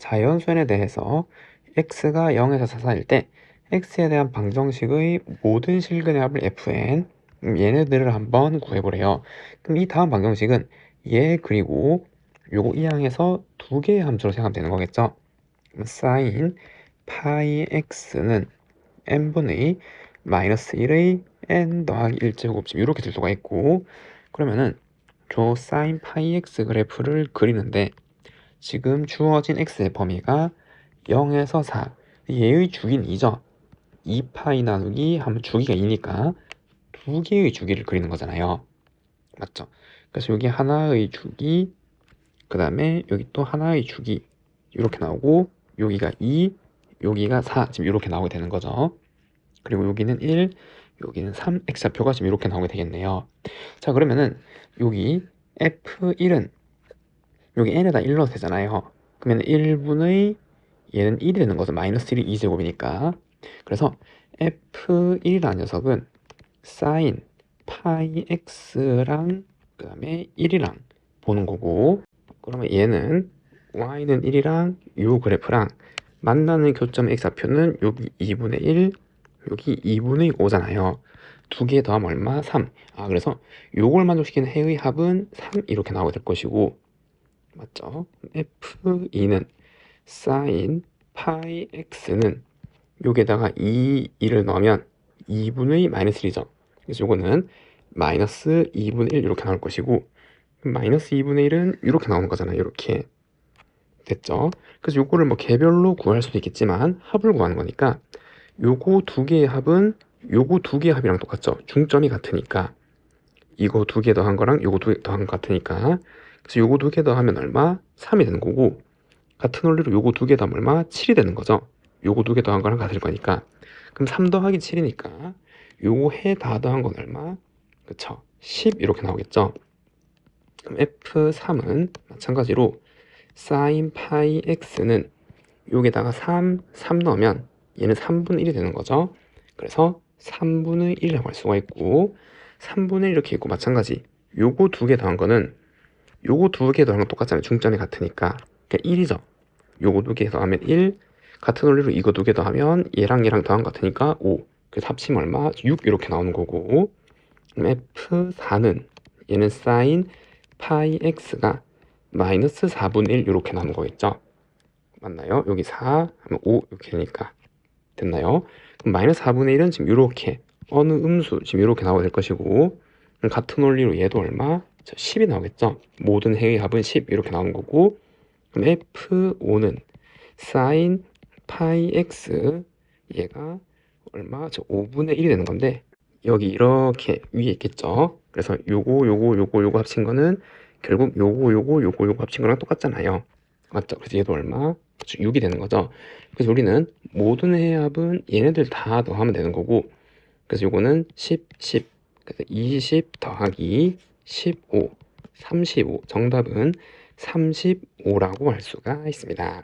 자연수연에 대해서 x가 0에서 4 사이일 때 x에 대한 방정식의 모든 실근의 합을 fn 음, 얘네들을 한번 구해보래요. 그럼 이 다음 방정식은 얘 그리고 요거 이 항에서 두 개의 함수로 생각하면 되는 거겠죠. sin 파이 x는 n분의 마이너스 1의 n 더하기 1제곱쯤 이렇게 될 수가 있고 그러면은 저 sin 파이 x 그래프를 그리는데 지금 주어진 x의 범위가 0에서 4 얘의 주기는 2죠. 2파이 나누기 하면 주기가 2니까 두 개의 주기를 그리는 거잖아요. 맞죠? 그래서 여기 하나의 주기 그 다음에 여기 또 하나의 주기 이렇게 나오고 여기가 2 여기가 4 지금 이렇게 나오게 되는 거죠. 그리고 여기는 1 여기는 3 x좌표가 지금 이렇게 나오게 되겠네요. 자 그러면은 여기 f1은 여기 n에다 1 넣어도 되잖아요. 그러면 1분의 얘는 1이 되는 거죠. 마이너스 1이 2제곱이니까. 그래서 f1이라는 녀석은 sin 파이 x랑 그 다음에 1이랑 보는 거고. 그러면 얘는 y는 1이랑 요 그래프랑 만나는 교점 x좌표는 여기 2분의 1 여기 2분의 5잖아요. 두 개 더하면 얼마? 3. 아 그래서 요걸 만족시키는 해의 합은 3 이렇게 나오게 될 것이고 맞죠? f2는 sin 파이 x는 여기에다가 2, 1을 넣으면 2분의 마이너스 1이죠. 그래서 요거는 마이너스 2분의 1 이렇게 나올 것이고 마이너스 2분의 1은 이렇게 나오는 거잖아요. 이렇게 됐죠? 그래서 요거를 뭐 개별로 구할 수도 있겠지만 합을 구하는 거니까 요거 두 개의 합은 요거 두 개의 합이랑 똑같죠. 중점이 같으니까 이거 두 개 더한 거랑 요거 두 개 더한 거 같으니까 그래서 요거 두 개 더하면 얼마? 3이 되는 거고 같은 원리로 요거 두 개 더하면 얼마? 7이 되는 거죠. 요거 두 개 더한 거랑 같을 거니까 그럼 3 더하기 7이니까 요거 해 다 더한 건 얼마? 그쵸? 10 이렇게 나오겠죠. 그럼 F3은 마찬가지로 sin 파이 x는 여기다가 3, 3 넣으면 얘는 3분의 1이 되는 거죠. 그래서 3분의 1이라고 할 수가 있고 3분의 1 이렇게 있고 마찬가지 요거 두 개 더한 거는 요거 두개 더한 건 똑같잖아요. 중점이 같으니까 그러니까 1이죠. 요거 두 개 더하면 1 같은 원리로 이거 두 개 더하면 얘랑 얘랑 더한 것 같으니까 5 그래서 합치면 얼마? 6 이렇게 나오는 거고 그럼 F4는 얘는 sin 파이 x가 마이너스 4분의 1 이렇게 나오는 거겠죠 맞나요? 여기 4 하면 5 이렇게 되니까 됐나요? 그럼 마이너스 4분의 1은 지금 이렇게 어느 음수 지금 이렇게 나오게 될 것이고 같은 원리로 얘도 얼마? 10이 나오겠죠 모든 해의 합은 10 이렇게 나오는 거고 그럼 F5는 sin 파이 x 얘가 얼마? 저 5분의 1이 되는 건데 여기 이렇게 위에 있겠죠 그래서 요거 요거 요거 요거 합친 거는 결국 요거 요거 요거 요거 합친 거랑 똑같잖아요 맞죠? 그래서 얘도 얼마? 6이 되는 거죠 그래서 우리는 모든 해합은 얘네들 다 더하면 되는 거고 그래서 요거는 10, 10 그래서 20 더하기 15 35 정답은 35라고 할 수가 있습니다